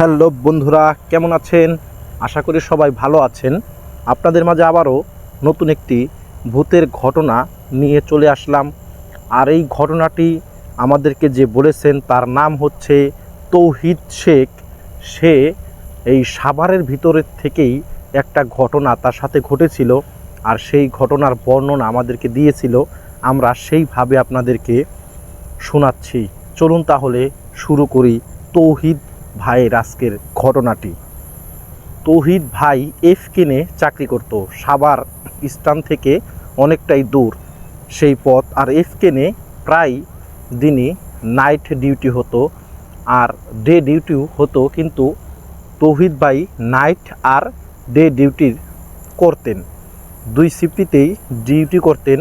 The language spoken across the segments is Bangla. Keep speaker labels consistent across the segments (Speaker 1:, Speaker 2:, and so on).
Speaker 1: হ্যালো বন্ধুরা, কেমন আছেন? আশা করি সবাই ভালো আছেন। আপনাদের মাঝে আবারও নতুন একটি ভূতের ঘটনা নিয়ে চলে আসলাম। আর এই ঘটনাটি আমাদেরকে যে বলেছেন তার নাম হচ্ছে তৌহিদ শেখ। সে এই সাভারের ভিতরের থেকেই একটা ঘটনা তার সাথে ঘটেছিল আর সেই ঘটনার বর্ণনা আমাদেরকে দিয়েছিল। আমরা সেইভাবে আপনাদেরকে শোনাচ্ছি। চলুন তাহলে শুরু করি তৌহিদ ভাইয়ের আজকের ঘটনাটি। তৌহিদ ভাই এফ কিনে চাকরি করত। সাবার স্থান থেকে অনেকটাই দূর। সেই পথ আর এফ কেনে প্রায় দিনই নাইট ডিউটি হতো আর ডে ডিউটিও হতো কিন্তু তৌহিদ ভাই নাইট আর ডে ডিউটির করতেন। দুই শিফটিতেই ডিউটি করতেন।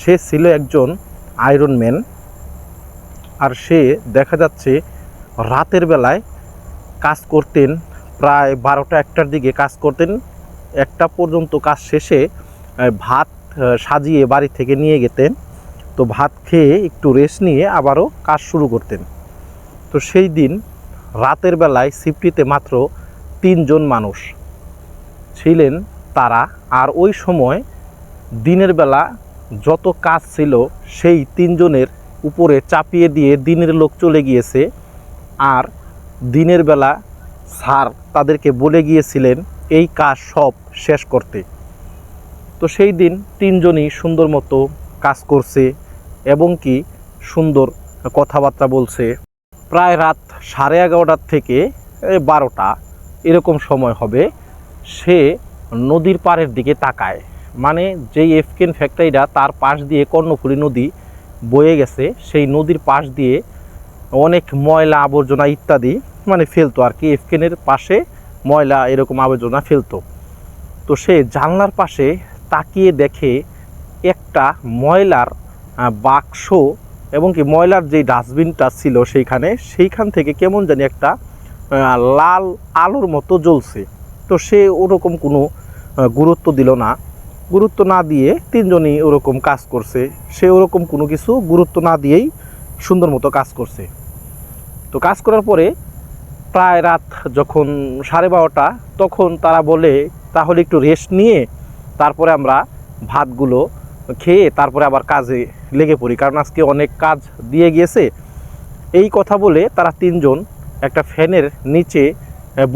Speaker 1: সে ছিল একজন আয়রন ম্যান। আর সে দেখা যাচ্ছে রাতের বেলায় কাজ করতেন, প্রায় বারোটা একটার দিকে কাজ করতেন। একটা পর্যন্ত কাজ শেষে ভাত সাজিয়ে বাড়ি থেকে নিয়ে যেতেন তো ভাত খেয়ে একটু রেস্ট নিয়ে আবারও কাজ শুরু করতেন। তো সেই দিন রাতের বেলায় সিফটিতে মাত্র তিনজন মানুষ ছিলেন তারা। আর ওই সময় দিনের বেলা যত কাজ ছিল, সেই তিনজনের উপরে চাপিয়ে দিয়ে দিনের লোক চলে গিয়েছে। আর দিনের বেলা স্যার তাদেরকে বলে গিয়েছিলেন, এই কাজ সব শেষ করতে। তো সেই দিন তিনজনই সুন্দর মতো কাজ করছে এবং কি সুন্দর কথাবার্তা বলছে। প্রায় রাত সাড়ে এগারোটার থেকে বারোটা এরকম সময় হবে। সে নদীর পাড়ের দিকে তাকায়। মানে যেই এফকেন ফ্যাক্টরিটা তার পাশ দিয়ে কর্ণফুলী নদী বয়ে গেছে, সেই নদীর পাশ দিয়ে অনেক ময়লা আবর্জনা ইত্যাদি মানে ফেলতো আর কি। এফকেনের পাশে ময়লা এরকম আবর্জনা ফেলতো। তো সে জানলার পাশে তাকিয়ে দেখে একটা ময়লার বাক্স এবং কি ময়লার যে ডাস্টবিনটা ছিল সেইখানে, সেইখান থেকে কেমন জানি একটা লাল আলোর মতো জ্বলছে। তো সে ওরকম কোনো গুরুত্ব দিল না। গুরুত্ব না দিয়ে তিনজনই ওরকম কাজ করছে। সে ওরকম কোনো কিছু গুরুত্ব না দিয়েই সুন্দর মতো কাজ করছে। তো কাজ করার পরে প্রায় রাত যখন সাড়ে বারোটা, তখন তারা বলে, তাহলে একটু রেস্ট নিয়ে তারপরে আমরা ভাতগুলো খেয়ে তারপরে আবার কাজে লেগে পড়ি। কারণ আজকে অনেক কাজ দিয়ে গিয়েছে। এই কথা বলে তারা তিনজন একটা ফ্যানের নিচে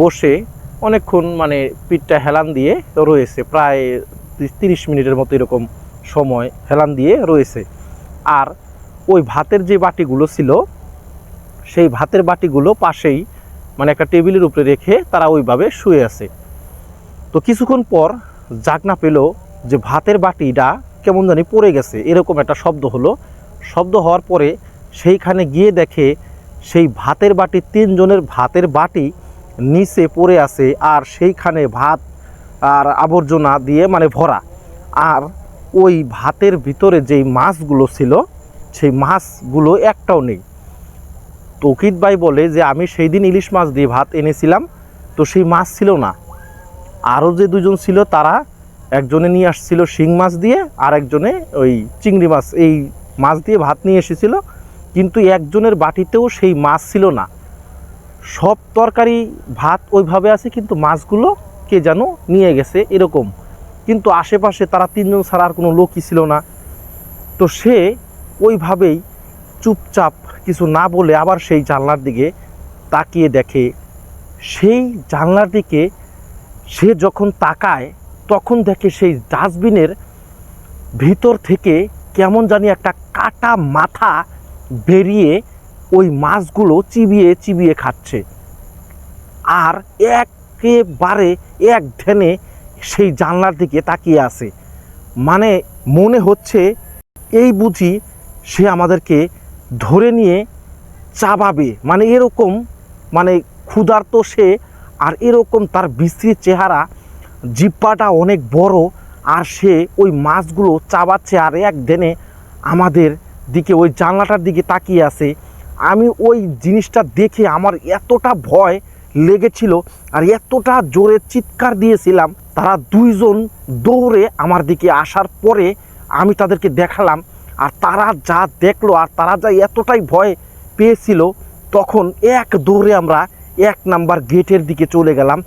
Speaker 1: বসে অনেকক্ষণ মানে পিঠটা হেলান দিয়ে রয়েছে। প্রায় তিরিশ মিনিটের মতো এরকম সময় হেলান দিয়ে রয়েছে। আর ওই ভাতের যে বাটিগুলো ছিল সেই ভাতের বাটিগুলো পাশেই মানে একটা টেবিলের উপরে রেখে তারা ওইভাবে শুয়ে আছে। তো কিছুক্ষণ পর জাগনা পেল যে ভাতের বাটিটা কেমন জানি পড়ে গেছে। এরকম একটা শব্দ হলো। শব্দ হওয়ার পরে সেইখানে গিয়ে দেখে সেই ভাতের বাটি তিনজনের ভাতের বাটি নিচে পড়ে আছে আর সেইখানে ভাত আর আবর্জনা দিয়ে মানে ভরা। আর ওই ভাতের ভিতরে যেই মাছগুলো ছিল, সেই মাছগুলো একটাও নেই। তৌকিদ ভাই বলে যে আমি সেই দিন ইলিশ মাছ দিয়ে ভাত এনেছিলাম, তো সেই মাছ ছিল না। আরও যে দুজন ছিল, তারা একজনে নিয়ে আসছিল শিং মাছ দিয়ে, আর একজনে ওই চিংড়ি মাছ, এই মাছ দিয়ে ভাত নিয়ে এসেছিল। কিন্তু একজনের বাটিতেও সেই মাছ ছিল না। সব তরকারি, ভাত ওইভাবে আছে, কিন্তু মাছগুলো কে যেন নিয়ে গেছে এরকম। কিন্তু আশেপাশে তারা তিনজন ছাড়া আর কোনো লোকই ছিল না। তো সে ওইভাবেই চুপচাপ কিছু না বলে আবার সেই জানলার দিকে তাকিয়ে দেখে। সেই জানলার দিকে সে যখন তাকায়, তখন দেখে সেই ডাস্টবিনের ভিতর থেকে কেমন জানি একটা কাটা মাথা বেরিয়ে ওই মাছগুলো চিবিয়ে চিবিয়ে খাচ্ছে। আর একেবারে এক ধ্যানে সেই জানলার দিকে তাকিয়ে আছে। মানে মনে হচ্ছে এই বুঝি সে আমাদেরকে ধরে নিয়ে চাবাবে। মানে এরকম মানে ক্ষুধার্ত সে, আর এরকম তার বিশ্রী চেহারা, জিব্বাটা অনেক বড়, আর সে ওই মাছগুলো চাবাচ্ছে আর এক দেনে আমাদের দিকে, ওই জানলাটার দিকে তাকিয়ে আছে। আমি ওই জিনিসটা দেখে আমার এতটা ভয় লেগেছিল, আর এতটা জোরে চিৎকার দিয়েছিলাম, তারা দুইজন দৌড়ে আমার দিকে আসার পরে আমি তাদেরকে দেখালাম আর তারা যা দেখল আর তারা যা এতটাই ভয় পেয়েছিল, তখন এক দৌড়ে আমরা এক নাম্বার গেটের দিকে চলে গেলাম।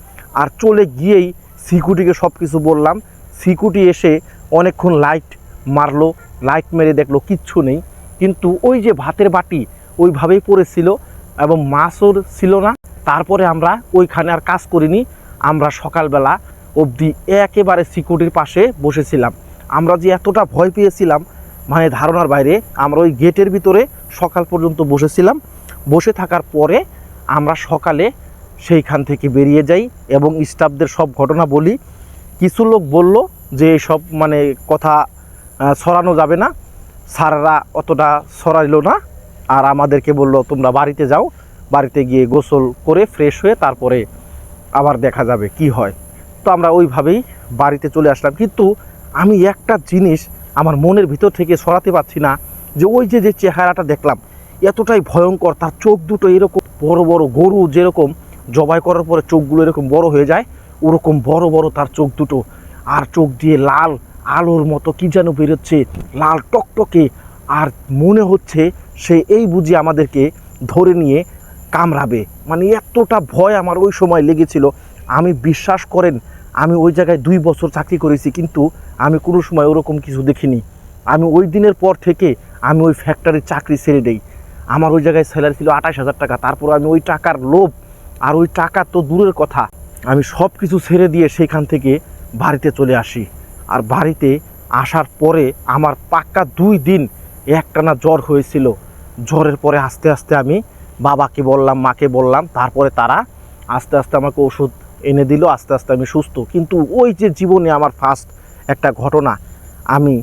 Speaker 1: আর চলে গিয়েই সিকিউরিটিকে সব কিছু বললাম। সিকিউরিটি এসে অনেকক্ষণ লাইট মারলো, লাইট মেরে দেখল কিচ্ছু নেই। কিন্তু ওই যে ভাতের বাটি ওইভাবেই পড়েছিল এবং মাছও ছিল না। তারপরে আমরা ওইখানে আর কাজ করিনি। আমরা সকালবেলা অবধি একেবারে সিকিউরিটির পাশে বসেছিলাম। আমরা যে এতটা ভয় পেয়েছিলাম মানে ধারণার বাইরে আমরা ওই গেটের ভিতরে সকাল পর্যন্ত বসেছিলাম। বসে থাকার পরে আমরা সকালে সেইখান থেকে বেরিয়ে যাই এবং স্টাফদের সব ঘটনা বলি। কিছু লোক বলল যে সব মানে কথা ছড়ানো যাবে না। স্যাররা অতটা ছড়াইলো না। আর আমাদেরকে বলল, তোমরা বাড়িতে যাও। বাড়িতে গিয়ে গোসল করে ফ্রেশ হয়ে তারপরে আবার দেখা যাবে কি হয়। তো আমরা ওইভাবেই বাড়িতে চলে আসলাম। কিন্তু আমি একটা জিনিস আমার মনের ভিতর থেকে সরাতে পারছি না যে ওই যে যে চেহারাটা দেখলাম, এতটাই ভয়ঙ্কর, তার চোখ দুটো এরকম বড় বড় গরু যেরকম, জবাই করার পরে চোখগুলো এরকম বড় হয়ে যায়, ওরকম বড় বড় তার চোখ দুটো, আর চোখ দিয়ে লাল আলোর মতো কি যেন বেরোচ্ছে, লাল টকটকে, আর মনে হচ্ছে সে এই বুঝি আমাদেরকে ধরে নিয়ে কামড়াবে। মানে এতটা ভয় আমার ওই সময় লেগেছিল। আমি বিশ্বাস করেন আমি ওই জায়গায় দুই বছর চাকরি করেছি, কিন্তু আমি কোনো সময় ওরকম কিছু দেখিনি। আমি ওই দিনের পর থেকে আমি ওই ফ্যাক্টরির চাকরি ছেড়ে দেই। আমার ওই জায়গায় স্যালারি ছিল আঠাশ হাজার টাকা তারপর আমি ওই টাকার লোভ আর ওই টাকা তো দূরের কথা। আমি সব কিছু ছেড়ে দিয়ে সেখান থেকে বাড়িতে চলে আসি। আর বাড়িতে আসার পরে আমার পাক্কা দুই দিন একটানা জ্বর হয়েছিল। জ্বরের পরে আস্তে আস্তে আমি বাবাকে বললাম, মাকে বললাম, তারপরে তারা আস্তে আস্তে আমাকে ওষুধ এনে দিল, আস্তে আস্তে আমি সুস্থ। কিন্তু ওই যে জীবনে আমার ফার্স্ট একটা ঘটনা, আমি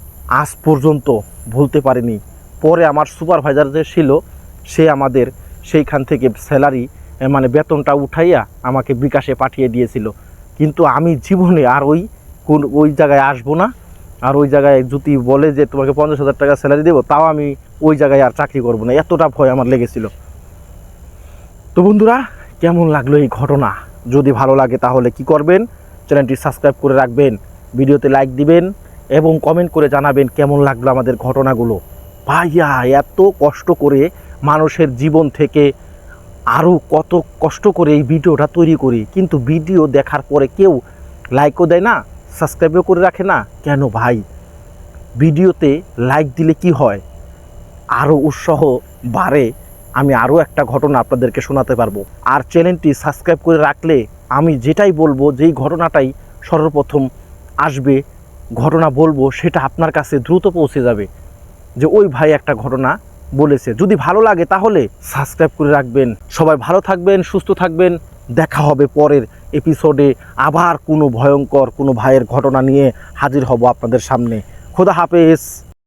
Speaker 1: আজ পর্যন্ত ভুলতে পারিনি। পরে আমার সুপারভাইজার যে ছিল, সে আমাদের সেইখান থেকে স্যালারি মানে বেতনটা উঠাইয়া আমাকে বিকাশে পাঠিয়ে দিয়েছিল। কিন্তু আমি জীবনে আর ওই কোন, ওই জায়গায় আসব না। আর ওই জায়গায় যদি বলে যে তোমাকে পঞ্চাশ হাজার টাকা স্যালারি দেবো, তাও আমি ওই জায়গায় আর চাকরি করব না। এতটা ভয় আমার লেগেছিল। তো বন্ধুরা, কেমন লাগল এই ঘটনা? যদি ভালো লাগে তাহলে কি করবেন? চ্যানেলটি সাবস্ক্রাইব করে রাখবেন, ভিডিওতে লাইক দিবেন এবং কমেন্ট করে জানাবেন কেমন লাগল আমাদের ঘটনাগুলো। ভাইয়া, এত কষ্ট করে মানুষের জীবন থেকে আরও কত কষ্ট করে এই ভিডিওটা তৈরি করি। কিন্তু ভিডিও দেখার পরে কেউ লাইকও দেয় না, সাবস্ক্রাইবও করে রাখে না। কেন ভাই? ভিডিওতে লাইক দিলে কি হয়? আরও উৎসাহ বাড়ে। আমি আরও একটা ঘটনা আপনাদেরকে শোনাতে পারব। আর চ্যানেলটি সাবস্ক্রাইব করে রাখলে আমি যেটাই বলব, যেই ঘটনাটাই সর্বপ্রথম আসবে, ঘটনা বলব, সেটা আপনার কাছে দ্রুত পৌঁছে যাবে। যে ওই ভাই একটা ঘটনা বলেছে। যদি ভালো লাগে তাহলে সাবস্ক্রাইব করে রাখবেন। সবাই ভালো থাকবেন, সুস্থ থাকবেন। দেখা হবে পরের এপিসোডে আবার কোনো ভয়ঙ্কর কোনো ভাইয়ের ঘটনা নিয়ে হাজির হব আপনাদের সামনে। খোদা হাফেজ।